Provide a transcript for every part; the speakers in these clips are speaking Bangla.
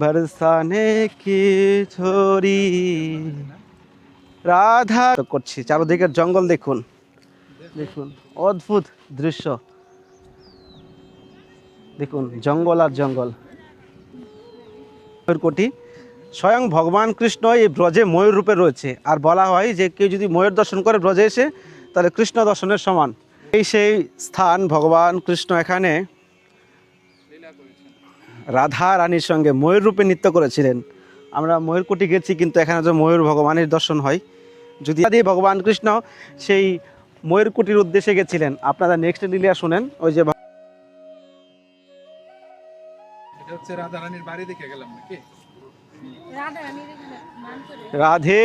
বরসানে কি ছোরি রাধা করছি, চারদিকের জঙ্গল দেখুন। দেখুন, অদ্ভুত দৃশ্য। দেখুন, জঙ্গল আর জঙ্গল। কোটি, স্বয়ং ভগবান কৃষ্ণ এই ব্রজে ময়ূর রূপে রয়েছে। আর বলা হয় যে কেউ যদি ময়ূর দর্শন করে ব্রজে এসে, তাহলে কৃষ্ণ দর্শনের সমান। এই সেই স্থান ভগবান কৃষ্ণ এখানে রাধা রানীর সঙ্গে ময়ূর রূপে নৃত্য করেছিলেন। আমরা ময়ূরকুটি গেছি কিন্তু এখানে তো ময়ূর ভগবানের দর্শন হয় যদি আদি ভগবান কৃষ্ণ সেই ময়ূরকুটির উদ্দেশ্যে গেছিলেন আপনারা নেক্সট লিলিয়া শুনেন ওই যে রাধে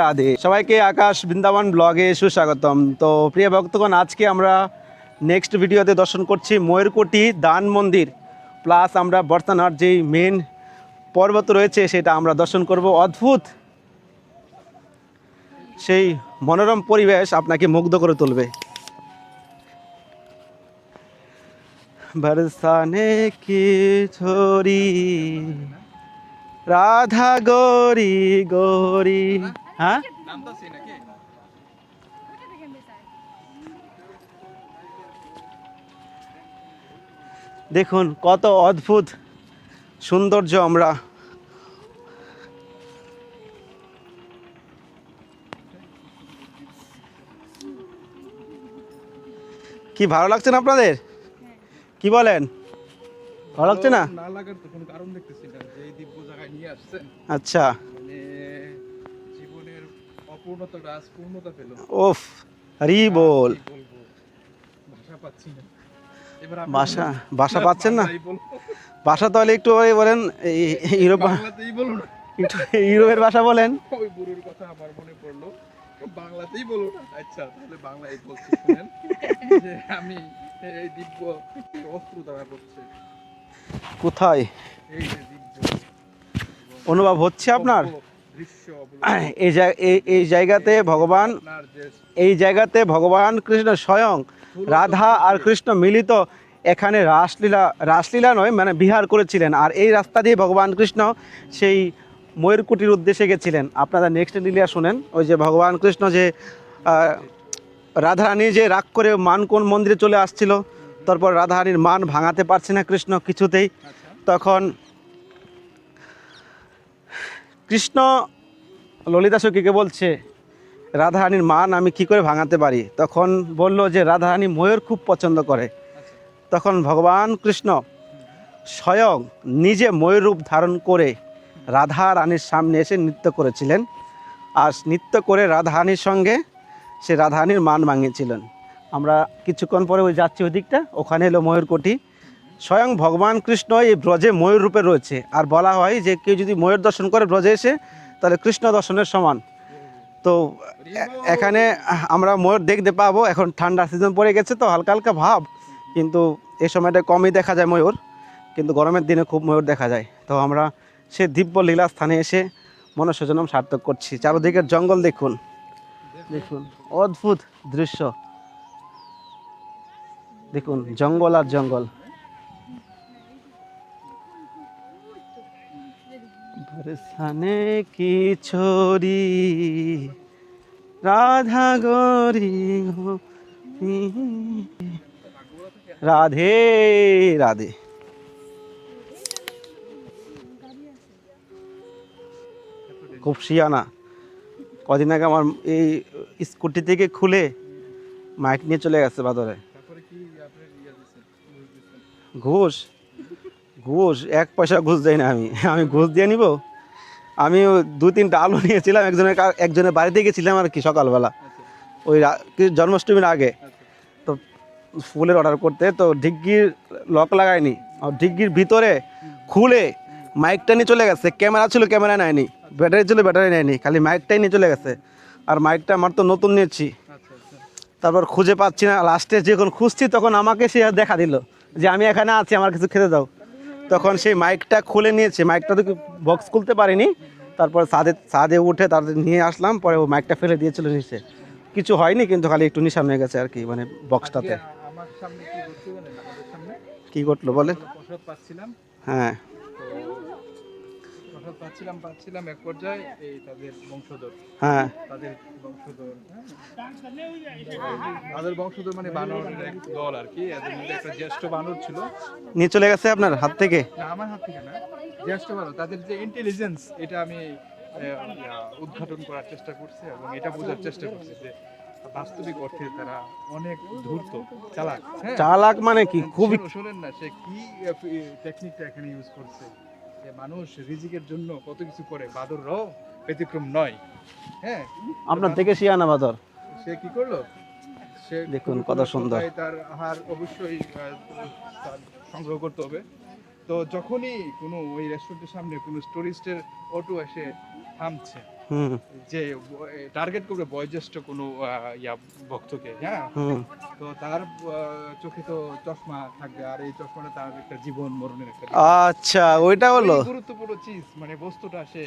রাধে সবাইকে আকাশ বৃন্দাবন ব্লগে সুস্বাগতম। তো প্রিয় ভক্তগণ আজকে আমরা নেক্সট ভিডিওতে দর্শন করছি ময়ূরকুটি দান মন্দির। প্লাস আমরা বর্তানার যেই মেন পর্বত রয়েছে, সেটা আমরা দর্শন করব। অদ্ভুত! সেই মনোরম পরিবেশ আপনাকে মুগ্ধ করে তুলবে। বরসানে কি ছোরি রাধা গৌরী গৌরী হ্যাঁ? দেখুন কত অদ্ভুত সৌন্দর্য আমরা। কি ভালো লাগছে না আপনাদের? কি বলেন? ভালো লাগছে না? না লাগার তো কোনো কারণ দেখতেছি না যে এই দিব্য জায়গায় নিয়ে আসছেন আচ্ছা। মানে জীবনের অপূর্ণতাটা আজ পূর্ণতা পেল ওফ হরি বল ভাষা পাচ্ছি না। এবার আপনি বাসা বাসা পাচ্ছেন না? বাসা তাহলে একটু ওই বলেন ইউরোপ একটু ইউরোপের ভাষা বলেন। ওই বুড়োর কথা আমার মনে পড়ল। বাংলাতেই বলুন। আচ্ছা তাহলে বাংলায় বলছি শুনেন। যে আমি এই দিব্য অস্ত্র দ্বারা করছে কোথায়? এই যে দিব্য অনুভব হচ্ছে আপনার? এই এই- এই জায়গাতে ভগবান এই জায়গাতে ভগবান কৃষ্ণ স্বয়ং রাধা আর কৃষ্ণ মিলিত এখানে রাসলীলা রাসলীলা নয় মানে বিহার করেছিলেন। আর এই রাস্তা দিয়ে ভগবান কৃষ্ণ সেই ময়ূরকুটির উদ্দেশ্যে গেছিলেন। আপনারা নেক্সট লিলিয়া শোনেন, ওই যে ভগবান কৃষ্ণ যে রাধারানী যে রাগ করে মান কোন মন্দিরে চলে আসছিল, তারপর রাধারানীর মান ভাঙাতে পারছে না কৃষ্ণ কিছুতেই। তখন কৃষ্ণ ললিতা সখীকে বলছে, রাধারানীর মান আমি কি করে ভাঙাতে পারি? তখন বলল যে, রাধারানী ময়ূর খুব পছন্দ করে। তখন ভগবান কৃষ্ণ স্বয়ং নিজে ময়ূর রূপ ধারণ করে রাধা রানীর সামনে এসে নৃত্য করেছিলেন। আর নৃত্য করে রাধারানীর সঙ্গে সে রাধারানীর মান মাঙিয়েছিলেন আমরা কিছুক্ষণ পরে ওই যাচ্ছি ওই দিকটা, ওখানে এলো ময়ূরকোটি। স্বয়ং ভগবান কৃষ্ণ এই ব্রজে ময়ূর রূপে রয়েছে। আর বলা হয় যে কেউ যদি ময়ূর দর্শন করে ব্রজে এসে, তাহলে কৃষ্ণ দর্শনের সমান। তো এখানে আমরা ময়ূর দেখতে পাবো, এখন ঠান্ডা সিজন পড়ে গেছে তো হালকা হালকা ভাব। কিন্তু এ সময়টা কমই দেখা যায় ময়ূর, কিন্তু গরমের দিনে খুব ময়ূর দেখা যায়। তো আমরা সে দিব্য লীলা স্থানে এসে মনুষ্যজনম সার্থক করছি। চারদিকের জঙ্গল দেখুন। দেখুন, অদ্ভুত দৃশ্য। দেখুন, জঙ্গল আর জঙ্গল। বরসানে কি ছোরি রাধা গৌরী। রাধে রাধে। খুব শিয়ানা। কদিন আগে আমার এই স্কুটি থেকে খুলে মাইক নিয়ে চলে গেছে বাদরে। ঘুষ ঘুষ, এক পয়সা ঘুষ দেয় না আমি। আমি ঘুষ দিয়ে নিব। আমি দু তিনটা আলু নিয়েছিলাম, একজনের একজনের বাড়িতে গেছিলাম আর কি সকালবেলা। ওই জন্মাষ্টমীর আগে। ফুলের অর্ডার করতে, তো ডিগ্গির লক লাগায়নি। আর ডিগ্গির ভিতরে খুলে মাইকটা নিয়ে চলে গেছে। ক্যামেরা ছিল ক্যামেরা নেয়নি। ব্যাটারি ছিল ব্যাটারি নেয়নি। খালি মাইকটাই নিয়ে চলে গেছে। আর মাইকটা আমার তো নতুন নিয়েছি। তারপর খুঁজে পাচ্ছি না। লাস্টে যখন খুঁজছি, তখন আমাকে সে দেখা দিল যে আমি এখানে আছি, আমার কিছু খেতে দাও। তখন সেই মাইকটা খুলে নিয়েছে। মাইকটা তো বক্স খুলতে পারিনি। তারপর ছাদে ছাদে উঠে তাদের নিয়ে আসলাম। পরে ও মাইকটা ফেলে দিয়েছিল নিচে কিছু হয়নি, কিন্তু খালি একটু নিশান হয়ে গেছে আর কি মানে বক্সটাতে সামনে কি ঘটছে জানেন? আমাদের সামনে? কি ঘটলো বলে? প্রসাদ পাচ্ছিলাম। হ্যাঁ। প্রসাদ পাচ্ছিলাম পাচ্ছিলাম এক পর্যায়ে এই তাদের বংশধর। হ্যাঁ। তাদের বংশধর হ্যাঁ? তাদের বংশধর মানে বানরের এক দল আর কি এদের মধ্যে একটা জ্যেষ্ঠ বানর ছিল। নিয়ে চলে গেছে আপনার হাত থেকে? না আমার হাত থেকে না জ্যেষ্ঠ বানর। তাদের যে ইন্টেলিজেন্স এটা আমি উদ্ঘাটন করার চেষ্টা করছি এবং এটা বোঝার চেষ্টা করছি যে বাস্তবিক অর্থে তারা অনেক ধূর্ত চালাক। হ্যাঁ। চালাক মানে কি? খুবই শোনো- শোনেন না সে কি টেকনিকটা এখানে ইউজ করছে? যে মানুষ রিজিকের জন্য কত কিছু করে বাদররাও ব্যতিক্রম নয়। হ্যাঁ? আপনার থেকে শিয়ানা বাদর। সে কি করল? সে দেখুন কত সুন্দর। তার আহার অবশ্যই সংগ্রহ করতে হবে। তো যখনই কোনো ওই রেস্টুরেন্টের সামনে কোনো টুরিস্টের অটো এসে থামছে যে টার্গেট করবে বয়োজ্যেষ্ঠ কোনো ইয়া ভক্তকে হ্যাঁ? তো তার চোখে তো চশমা থাকবে আর এই চশমাটা তার একটা জীবন মরণের একটা আচ্ছা ওইটা হলো। গুরুত্বপূর্ণ চিজ মানে বস্তুটা সে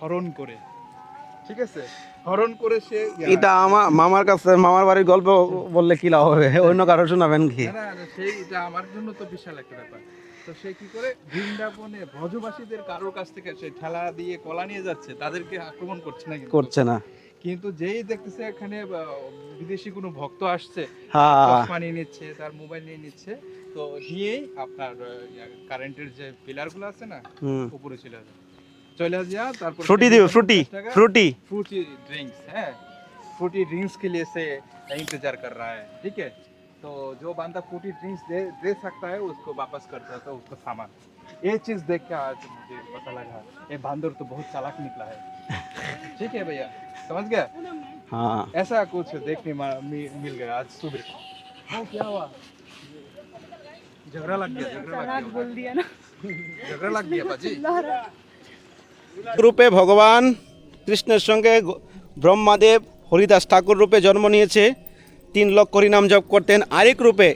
হরণ করে। ঠিক আছে? হরণ করে সে এটা আমার মামার কাছে মামার বাড়ির গল্প বললে কি লাভ হবে? অন্য কারও শোনাবেন কি? না, না, না, সেই এটা আমার জন্য তো বিশাল একটা ব্যাপার। তো সে কি করে? বৃন্দাবনে ব্রজবাসীদের কারোর কাছ থেকে সে ঠেলা দিয়ে কলা নিয়ে যাচ্ছে তাদেরকে আক্রমণ করছে না করছে না। কিন্তু যেই দেখতেছে এখানে বিদেশি কোনো ভক্ত আসছে চশমা নিয়ে নিচ্ছে তার মোবাইল নিয়ে নিচ্ছে তো নিয়েই আপনার কারেন্টের যে পিলারগুলো আছে না উপরে ছিল চলে যা তারপর ফ্রুটি দিও ফ্রুটি ফ্রুটি। ফ্রুটি ড্রিঙ্কস হ্যাঁ। ফ্রুটি ড্রিঙ্কস কে লিয়ে সে ইন্তজার কর রহা হ্যায় ঠিক है तो जो बंदा फ्रूटी ड्रिंक्स दे दे सकता है उसको वापस कर देता है उसका सामान ये चीज देख के आज मुझे पता लगा ये बंदर तो बहुत चालाक निकला है ठीक है भैया समझ गया हाँ ऐसा कुछ देखने मा- मि- मिल गया आज सुबह हाँ क्या हुआ झगड़ा लग गया झगड़ा लग गया बोल दिया ना झगड़ा लग गया बाजी রূপে ভগবান কৃষ্ণের সঙ্গে গ- ব্রহ্মাদেব হরিদাস ঠাকুর রূপে জন্ম নিয়েছে তিন লক্ষরী নাম জপ করতেন। আরেক রূপে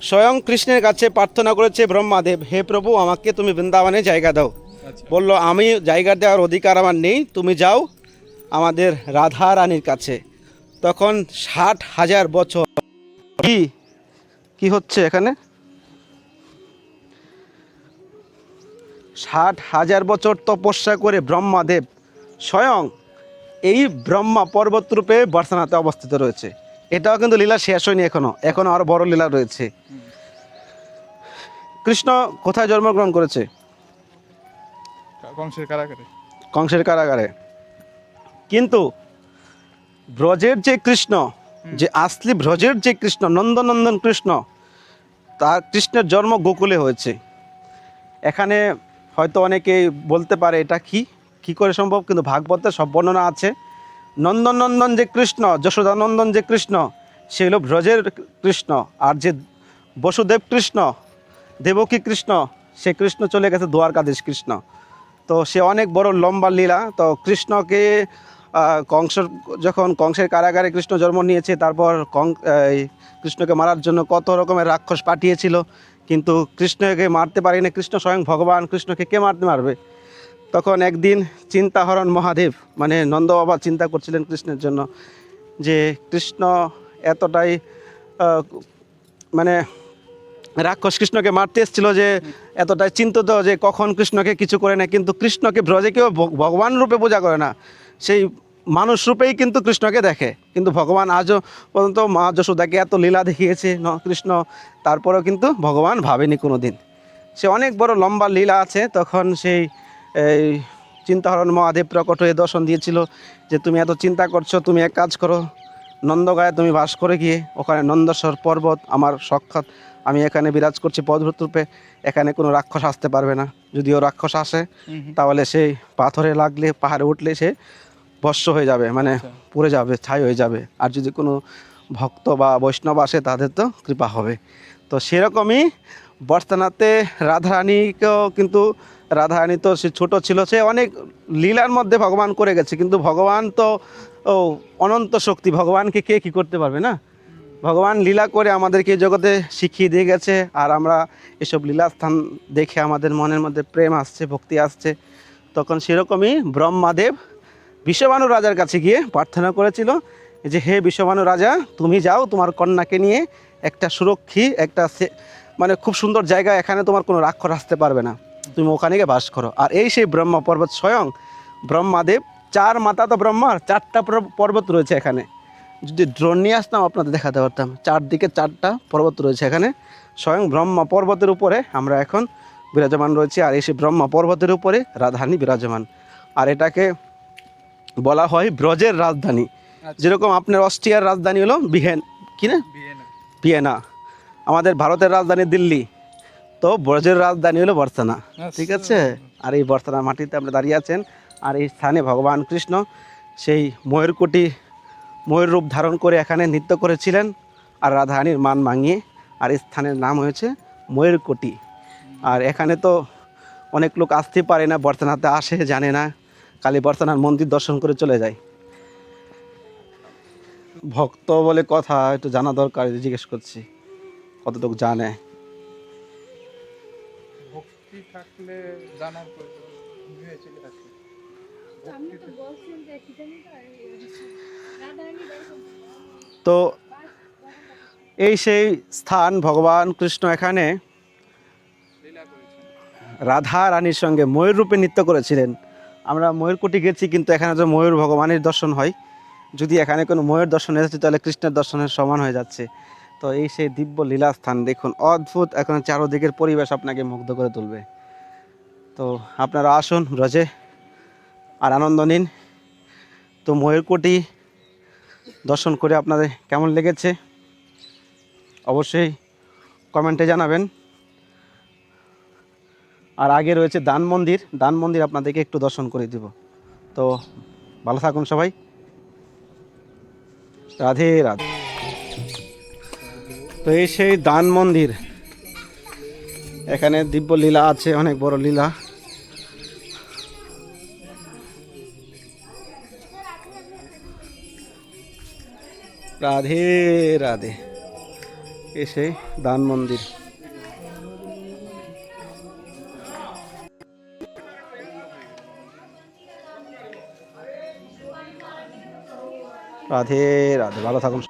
স্বয়ং কৃষ্ণের কাছে প্রার্থনা করেছে ব্রহ্মাদেব হে প্রভু আমাকে তুমি বৃন্দাবনে জায়গা দাও। আচ্ছা। বলল আমি জায়গা দেওয়ার অধিকার আমার নেই তুমি যাও আমাদের রাধা রানীর কাছে। তখন ষাট হাজার বছর কি কি হচ্ছে এখানে? ষাট হাজার বছর তপস্যা করে ব্রহ্মাদেব স্বয়ং এই ব্রহ্মা পর্বতরূপে বার্সানাতে অবস্থিত রয়েছে। এটাও কিন্তু লীলা শেষ হয়নি এখনও। এখনও আরও বড় লীলা রয়েছে। কৃষ্ণ কোথায় জন্মগ্রহণ করেছে? কংসের কারাগারে। কংসের কারাগারে। কিন্তু ব্রজের যে কৃষ্ণ যে আসলি ব্রজের যে কৃষ্ণ নন্দনন্দন কৃষ্ণ তার কৃষ্ণের জন্ম গোকুলে হয়েছে। এখানে হয়তো অনেকেই বলতে পারে এটা কি? কি করে সম্ভব? কিন্তু ভাগবতের সব বর্ণনা আছে। নন্দনন্দন যে কৃষ্ণ, যশোদানন্দন যে কৃষ্ণ, সে হলো ব্রজের কৃষ্ণ। আর যে বসুদেব কৃষ্ণ, দেবকী কৃষ্ণ, সে কৃষ্ণ চলে গেছে দ্বারকাদেশ কৃষ্ণ। তো সে অনেক বড় লম্বা লীলা। তো কৃষ্ণকে কংস যখন কংসের কারাগারে কৃষ্ণ জন্ম নিয়েছে, তারপর কং কৃষ্ণকে মারার জন্য কত রকমের রাক্ষস পাঠিয়েছিল। কিন্তু কৃষ্ণকে মারতে পারেনি। কৃষ্ণ স্বয়ং ভগবান, কৃষ্ণকে কে মারতে মারবে? তখন একদিন চিন্তাহরণ মহাদেব মানে নন্দ বাবা চিন্তা করছিলেন কৃষ্ণের জন্য যে কৃষ্ণ এতটাই মানে রাক্ষস কৃষ্ণকে মারতে এসেছিল যে এতটাই চিন্তিত যে কখন কৃষ্ণকে কিছু করে না, কিন্তু কৃষ্ণকে ব্রজে কেউ ভগবান রূপে পূজা করে না। সেই মানুষ রূপেই কিন্তু কৃষ্ণকে দেখে, কিন্তু ভগবান আজও পর্যন্ত মা যশোদাকে এত লীলা দেখিয়েছে, ন, কৃষ্ণ, তারপরেও কিন্তু ভগবান ভাবেনি কোনো দিন সে অনেক বড় লম্বা লীলা আছে, তখন সেই এই চিন্তাহরণ মহাদেব প্রকট হয়ে দর্শন দিয়েছিল যে তুমি এত চিন্তা করছ তুমি এক কাজ করো নন্দগায়ে তুমি বাস করে গিয়ে ওখানে নন্দস্বর পর্বত আমার সক্ষাৎ আমি এখানে বিরাজ করছি পদভূত রূপে এখানে কোনো রাক্ষস আসতে পারবে না। যদিও রাক্ষস আসে তাহলে সেই পাথরে লাগলে পাহাড়ে উঠলে সে ভস্য হয়ে যাবে মানে আচ্ছা। পুড়ে যাবে ছাই হয়ে যাবে। আর যদি কোনো ভক্ত বা বৈষ্ণব আসে তাদের তো কৃপা হবে। তো সেরকমই বর্তমানাতে রাধারানীকেও কিন্তু, রাধারানী তো সে ছোটো ছিল, সে অনেক লীলার মধ্যে ভগবান করে গেছে, কিন্তু ভগবান তো, ও অনন্ত শক্তি, ভগবানকে কে কী করতে পারবে না? ভগবান লীলা করে আমাদেরকে জগতে শিখিয়ে দিয়ে গেছে, আর আমরা এসব লীলাস্থান দেখে আমাদের মনের মধ্যে প্রেম আসছে, ভক্তি আসছে। তখন সেরকমই ব্রহ্মাদেব বিশ্ববানু রাজার কাছে গিয়ে প্রার্থনা করেছিল যে, হে বিশ্ববানু রাজা, তুমি যাও তোমার কন্যাকে নিয়ে একটা সুরক্ষী, একটা মানে খুব সুন্দর জায়গা এখানে তোমার কোনো রাক্ষস আসতে পারবে না। তুমি ওখানে গিয়ে বাস করো। আর এই সেই ব্রহ্মা পর্বত স্বয়ং ব্রহ্মাদেব চার মাতা তো ব্রহ্মার চারটা পর্বত রয়েছে এখানে। যদি ড্রোন নিয়ে আসতাম আপনাদের দেখাতে পারতাম। চারদিকে চারটা পর্বত রয়েছে এখানে। স্বয়ং ব্রহ্মা পর্বতের উপরে আমরা এখন বিরাজমান রয়েছি আর এই সেই ব্রহ্মা পর্বতের উপরে রাধারানী বিরাজমান। আর এটাকে বলা হয় ব্রজের রাজধানী। আচ্ছা। যেরকম আপনার অস্ট্রিয়ার রাজধানী হলো বিহেন কি না? ভিয়েনা। আমাদের ভারতের রাজধানী দিল্লি। তো ব্রজের রাজধানী হলো বর্ষানা ঠিক আছে? আর এই বর্ষানা মাটিতে আমরা দাঁড়িয়ে আছেন। আর এই স্থানে ভগবান কৃষ্ণ সেই ময়ূরকুটি ময়ূর রূপ ধারণ করে এখানে নৃত্য করেছিলেন আর রাধারানীর মান মাঙিয়ে আর এই স্থানের নাম হয়েছে ময়ূরকুটি। আর এখানে তো অনেক লোক আসতে পারে না বর্তনাতে আসে জানে না। কালী বর্তনার মন্দির দর্শন করে চলে যায়। ভক্ত বলে কথা একটু জানা দরকার জিজ্ঞেস করছি। কতটুকু জানে? ভক্তি থাকলে জানার তো এই সেই স্থান ভগবান কৃষ্ণ এখানে রাধা রানীর সঙ্গে ময়ূর রূপে নৃত্য করেছিলেন। আমরা ময়ূরকুটি গেছি কিন্তু এখানে যে ময়ূর ভগবানের দর্শন হয় যদি এখানে কোনো ময়ূর দর্শন এসেছে তাহলে কৃষ্ণের দর্শনের সমান হয়ে যাচ্ছে। তো এই সেই দিব্য লীলা স্থান দেখুন, অদ্ভুত এখন চারোদিকের পরিবেশ আপনাকে মুগ্ধ করে তুলবে। তো আপনারা আসুন রজে, আর আনন্দ নিন। তো ময়ূরকুটি দর্শন করে আপনাদের কেমন লেগেছে, অবশ্যই কমেন্টে জানাবেন। আর আগে রয়েছে দান মন্দির দান মন্দির আপনাদেরকে একটু দর্শন করে দিব। তো ভালো থাকুন সবাই। রাধে রাধে। তো এই সেই দান মন্দির। এখানে দিব্য লীলা আছে, অনেক বড় লীলা। রাধে রাধে। এই সেই দান মন্দির। রাধে রাধে। ভালো থাকুন